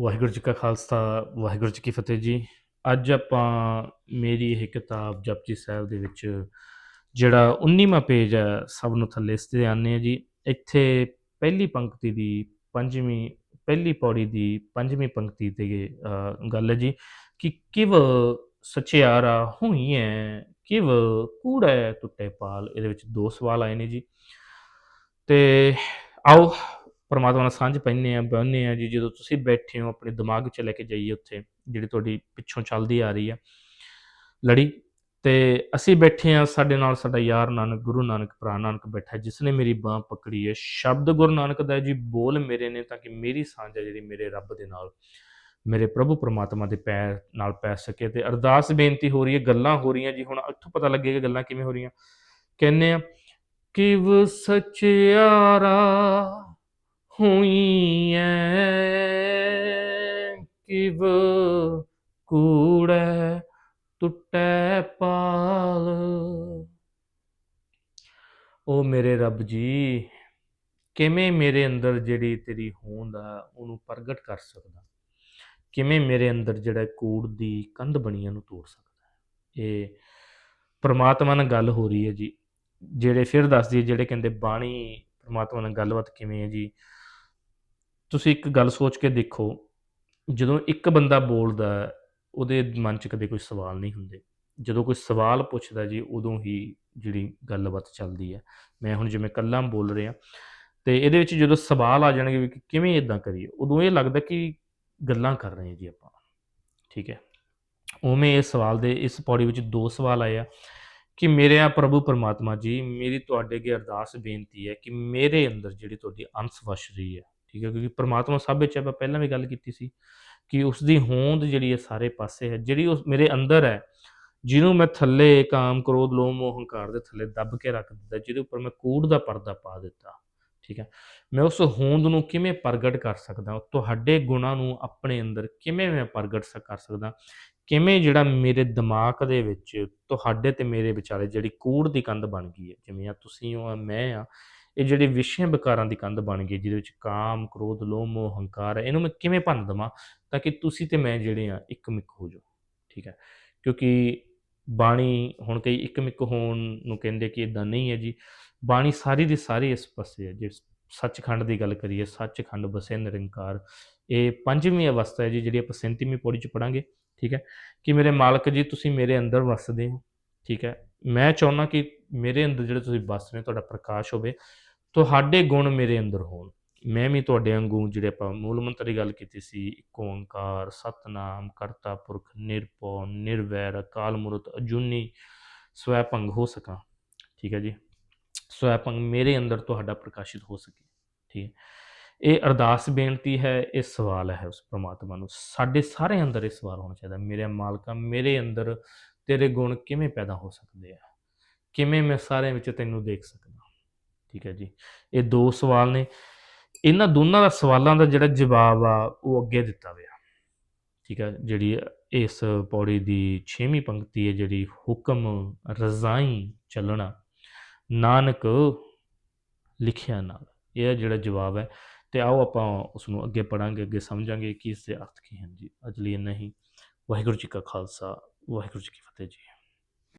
ਵਾਹਿਗੁਰੂ ਜੀ ਕਾ ਖਾਲਸਾ, ਵਾਹਿਗੁਰੂ ਜੀ ਕੀ ਫਤਿਹ ਜੀ। ਅੱਜ ਆਪਾਂ ਮੇਰੀ ਇਹ ਕਿਤਾਬ ਜਪਜੀ ਸਾਹਿਬ ਦੇ ਵਿੱਚ ਜਿਹੜਾ 19ਵਾਂ ਪੇਜ ਹੈ, ਸਭ ਨੂੰ ਥੱਲੇ ਇਸ ਤੇ ਆਨੇ ਆ ਜੀ। ਇੱਥੇ ਪਹਿਲੀ ਪੰਕਤੀ ਦੀ ਪੰਜਵੀਂ, ਪਹਿਲੀ ਪੌੜੀ ਦੀ ਪੰਜਵੀਂ ਪੰਕਤੀ ਤੇ ਗੱਲ ਹੈ ਜੀ ਕਿ ਕਿਵ ਸਚਿਆਰਾ ਹੋਈਐ, ਕਿਵ ਕੂੜੈ ਟੁੱਟੇ ਪਾਲ। ਇਹਦੇ ਵਿੱਚ ਦੋ ਸਵਾਲ ਆਏ ਨੇ ਜੀ। ਤੇ ਆਓ ਪਰਮਾਤਮਾ ਨਾਲ ਸਾਂਝ ਪੈਂਦੇ ਆ ਬਹਿੰਦੇ ਆ ਜੀ ਜਦੋਂ ਤੁਸੀਂ ਬੈਠੇ ਹੋ ਆਪਣੇ ਦਿਮਾਗ 'ਚ ਲੈ ਕੇ ਜਾਈਏ ਉੱਥੇ ਜਿਹੜੀ ਤੁਹਾਡੀ ਪਿੱਛੋਂ ਚੱਲਦੀ ਆ ਰਹੀ ਆ ਲੜੀ ਤੇ ਅਸੀਂ ਬੈਠੇ ਆ ਸਾਡੇ ਨਾਲ ਸਾਡਾ ਯਾਰ ਨਾਨਕ ਗੁਰੂ ਨਾਨਕ ਭਰਾ ਨਾਨਕ ਬੈਠਾ ਹੈ, ਜਿਸ ਨੇ ਮੇਰੀ ਬਾਹ ਪਕੜੀ ਹੈ। ਸ਼ਬਦ ਗੁਰੂ ਨਾਨਕ ਦਾ ਜੀ ਬੋਲ ਮੇਰੇ ਨੇ ਤਾਂ ਕਿ ਮੇਰੀ ਸਾਂਝ ਹੈ ਜਿਹੜੀ ਮੇਰੇ ਰੱਬ ਦੇ ਨਾਲ ਮੇਰੇ ਪ੍ਰਭੂ ਪਰਮਾਤਮਾ ਦੇ ਪੈਰ ਨਾਲ ਪੈ ਸਕੇ। ਤੇ ਅਰਦਾਸ ਬੇਨਤੀ ਹੋ ਰਹੀ ਹੈ ਗੱਲਾਂ ਹੋ ਰਹੀਆਂ ਜੀ ਹੁਣ ਇੱਥੋਂ ਪਤਾ ਲੱਗੇਗਾ ਗੱਲਾਂ ਕਿਵੇਂ ਹੋ ਰਹੀਆਂ। ਕਹਿੰਨੇ ਆ ਕਿਵ ਸਚਿਆਰਾ ਹੋਈ ਕਿਵ ਕੂੜੈ ਟੁੱਟੈ ਪਾਲ। ਓ ਮੇਰੇ ਰੱਬ ਜੀ, ਕਿਵੇਂ ਮੇਰੇ ਅੰਦਰ ਜਿਹੜੀ ਤੇਰੀ ਹੋਂਦ ਆ, ਉਹਨੂੰ ਪ੍ਰਗਟ ਕਰ ਸਕਦਾ? ਕਿਵੇਂ ਮੇਰੇ ਅੰਦਰ ਜਿਹੜਾ ਕੂੜ ਦੀ ਕੰਧ ਬਣੀਆਂ ਨੂੰ ਤੋੜ ਸਕਦਾ ਇਹ ਪ੍ਰਮਾਤਮਾ ਨਾਲ ਗੱਲ ਹੋ ਰਹੀ ਹੈ ਜੀ। ਜਿਹੜੇ ਫਿਰ ਦੱਸਦੀ ਜਿਹੜੇ ਕਹਿੰਦੇ ਬਾਣੀ ਪ੍ਰਮਾਤਮਾ ਨਾਲ ਗੱਲਬਾਤ ਕਿਵੇਂ ਹੈ ਜੀ? ਤੁਸੀਂ ਇੱਕ ਗੱਲ ਸੋਚ ਕੇ ਦੇਖੋ, ਜਦੋਂ ਇੱਕ ਬੰਦਾ ਬੋਲਦਾ ਉਹਦੇ ਮਨ 'ਚ ਕਦੇ ਕੋਈ ਸਵਾਲ ਨਹੀਂ ਹੁੰਦੇ। ਜਦੋਂ ਕੋਈ ਸਵਾਲ ਪੁੱਛਦਾ ਜੀ, ਉਦੋਂ ਹੀ ਜਿਹੜੀ ਗੱਲਬਾਤ ਚੱਲਦੀ ਹੈ। ਮੈਂ ਹੁਣ ਜਿਵੇਂ ਕੱਲਾ ਬੋਲ ਰਿਹਾ, ਤੇ ਇਹਦੇ ਵਿੱਚ ਜਦੋਂ ਸਵਾਲ ਆ ਜਾਣਗੇ ਵੀ ਕਿ ਕਿਵੇਂ ਇਦਾਂ ਕਰੀਏ, ਉਦੋਂ ਇਹ ਲੱਗਦਾ ਕਿ ਗੱਲਾਂ ਕਰ ਰਹੇ ਹਾਂ ਜੀ ਆਪਾਂ। ਠੀਕ ਹੈ? ਉਵੇਂ ਇਸ ਸਵਾਲ ਦੇ, ਇਸ ਪੌੜੀ ਵਿੱਚ ਦੋ ਸਵਾਲ ਆਏ ਆ ਕਿ ਮੇਰੇ ਆ ਪ੍ਰਭੂ ਪਰਮਾਤਮਾ ਜੀ, ਮੇਰੀ ਤੁਹਾਡੇ ਅੱਗੇ ਅਰਦਾਸ ਬੇਨਤੀ ਹੈ ਕਿ ਮੇਰੇ ਅੰਦਰ ਜਿਹੜੀ ਤੁਹਾਡੀ ਅੰਸ ਵਸ ਰਹੀ ਹੈ ਠੀਕ ਹੈ ਕਿਉਂਕਿ ਪਰਮਾਤਮਾ ਸਭ ਵਿੱਚ ਹੈ, ਆਪਾਂ ਪਹਿਲਾਂ ਵੀ ਗੱਲ ਕੀਤੀ ਸੀ ਕਿ ਉਸ ਦੀ ਹੋਂਦ ਜਿਹੜੀ ਹੈ ਸਾਰੇ ਪਾਸੇ ਹੈ ਜਿਹੜੀ ਉਸ ਮੇਰੇ ਅੰਦਰ ਹੈ ਜਿਹਨੂੰ ਮੈਂ ਥੱਲੇ ਕਾਮ ਕ੍ਰੋਧ ਲੋਭ ਮੋਹ ਹੰਕਾਰ ਦੇ ਥੱਲੇ ਦੱਬ ਕੇ ਰੱਖ ਦਿੱਤਾ ਜਿਹਦੇ ਉੱਪਰ ਮੈਂ ਕੂੜ ਦਾ ਪਰਦਾ ਪਾ ਦਿੱਤਾ। ਠੀਕ ਹੈ। ਮੈਂ ਉਸ ਹੋਂਦ ਨੂੰ ਕਿਵੇਂ ਪ੍ਰਗਟ ਕਰ ਸਕਦਾ ਤੁਹਾਡੇ ਗੁਣਾਂ ਨੂੰ ਆਪਣੇ ਅੰਦਰ ਕਿਵੇਂ ਮੈਂ ਪ੍ਰਗਟ ਸ- ਕਰ ਸਕਦਾ ਕਿਵੇਂ ਜਿਹੜਾ ਮੇਰੇ ਦਿਮਾਗ ਦੇ ਵਿੱਚ, ਤੁਹਾਡੇ ਤੇ ਮੇਰੇ ਵਿਚਾਲੇ ਜਿਹੜੀ ਕੂੜ ਦੀ ਕੰਧ ਬਣ ਗਈ ਹੈ? ਜਿਵੇਂ ਆ ਤੁਸੀਂ ਹੋ ਮੈਂ ਆ, ਇਹ ਜਿਹੜੇ ਵਿਸ਼ੇ ਵਿਕਾਰਾਂ ਦੀ ਕੰਧ ਬਣ ਗਈ, ਜਿਹਦੇ ਵਿੱਚ ਕਾਮ, ਕ੍ਰੋਧ, ਲੋਭ, ਮੋਹ, ਹੰਕਾਰ ਹੈ, ਇਹਨੂੰ ਮੈਂ ਕਿਵੇਂ ਭੰਨ ਦੇਵਾਂ ਤਾਂ ਕਿ ਤੁਸੀਂ ਤੇ ਮੈਂ ਜਿਹੜੇ ਆ ਇੱਕ ਮਿੱਕ ਹੋ ਜਾਓ? ਠੀਕ ਹੈ। ਕਿਉਂਕਿ ਬਾਣੀ ਹੁਣ ਕਈ ਇੱਕ ਮਿੱਕ ਹੋਣ ਨੂੰ ਕਹਿੰਦੇ ਕਿ ਇਦਾਂ ਨਹੀਂ ਹੈ ਜੀ। ਬਾਣੀ ਸਾਰੀ ਦੀ ਸਾਰੀ ਇਸ ਪਾਸੇ ਹੈ, ਜੇ ਸੱਚਖੰਡ ਦੀ ਗੱਲ ਕਰੀਏ, ਸੱਚਖੰਡ ਵਸੇ ਨਿਰੰਕਾਰ। ਇਹ ਪੰਜਵੀਂ ਅਵਸਥਾ ਹੈ ਜੀ, ਜਿਹੜੀ ਆਪਾਂ 37ਵੀਂ ਪੌੜੀ ਚ ਪੜਾਂਗੇ ਠੀਕ ਹੈ? ਕਿ ਮੇਰੇ ਮਾਲਕ ਜੀ, ਤੁਸੀਂ ਮੇਰੇ ਅੰਦਰ ਵਸਦੇ ਹੋ, ਠੀਕ ਹੈ? ਮੈਂ ਚਾਹੁੰਦਾ ਕਿ ਮੇਰੇ ਅੰਦਰ ਜਿਹੜੇ ਤੁਸੀਂ ਵਸ ਰਹੇ ਹੋ, ਤੁਹਾਡਾ ਪ੍ਰਕਾਸ਼ ਹੋਵੇ, ਤੁਹਾਡੇ ਗੁਣ ਮੇਰੇ ਅੰਦਰ ਹੋਣ। ਮੈਂ ਵੀ ਤੁਹਾਡੇ ਵਾਂਗੂ ਜਿਹੜੇ ਆਪਾਂ ਮੂਲ ਮੰਤਰ ਦੀ ਗੱਲ ਕੀਤੀ ਸੀ, ਇੱਕ ਓੰਕਾਰ, ਸਤਨਾਮ, ਕਰਤਾ ਪੁਰਖ, ਨਿਰਭਉ, ਨਿਰਵੈਰ, ਅਕਾਲ ਮੂਰਤ, ਅਜੂਨੀ ਸਵੈਭੰਗ ਹੋ ਸਕਾਂ, ਠੀਕ ਹੈ ਜੀ? ਸਵੈ ਭੰਗ ਮੇਰੇ ਅੰਦਰ ਤੁਹਾਡਾ ਪ੍ਰਕਾਸ਼ਿਤ ਹੋ ਸਕੇ। ਠੀਕ ਹੈ। ਇਹ ਅਰਦਾਸ ਬੇਨਤੀ ਹੈ, ਇਹ ਸਵਾਲ ਹੈ ਉਸ ਪ੍ਰਮਾਤਮਾ ਨੂੰ। ਸਾਡੇ ਸਾਰੇ ਅੰਦਰ ਇਹ ਸਵਾਲ ਹੋਣਾ ਚਾਹੀਦਾ। ਮੇਰੇ ਮਾਲਕਾ, ਮੇਰੇ ਅੰਦਰ ਤੇਰੇ ਗੁਣ ਕਿਵੇਂ ਪੈਦਾ ਹੋ ਸਕਦੇ ਆ? ਕਿਵੇਂ ਮੈਂ ਸਾਰਿਆਂ ਵਿੱਚ ਤੈਨੂੰ ਦੇਖ ਸਕਦਾ? ਠੀਕ ਹੈ ਜੀ। ਇਹ ਦੋ ਸਵਾਲ ਨੇ। ਇਹਨਾਂ ਦੋਨਾਂ ਦਾ ਸਵਾਲਾਂ ਦਾ ਜਿਹੜਾ ਜਵਾਬ ਆ, ਉਹ ਅੱਗੇ ਦਿੱਤਾ ਹੋਇਆ ਠੀਕ ਹੈ। ਜਿਹੜੀ ਇਸ ਪੌੜੀ ਦੀ 6ਵੀਂ ਪੰਕਤੀ ਹੈ, ਜਿਹੜੀ ਹੁਕਮ ਰਜ਼ਾਈ ਚੱਲਣਾ ਨਾਨਕ ਲਿਖਿਆ ਨਾਲ। ਇਹ ਜਿਹੜਾ ਜਵਾਬ ਹੈ, ਤੇ ਆਓ ਆਪਾਂ ਉਸ ਨੂੰ ਅੱਗੇ ਪੜਾਂਗੇ ਅੱਗੇ ਸਮਝਾਂਗੇ ਕਿ ਇਸ ਦੇ ਅਰਥ ਕੀ ਹਨ ਜੀ। ਅਜਲੀ ਲਈ ਇੰਨਾ ਹੀ। ਵਾਹਿਗੁਰੂ ਜੀ ਕਾ ਖਾਲਸਾ, ਵਾਹਿਗੁਰੂ ਜੀ ਕੀ ਫਤਿਹ ਜੀ।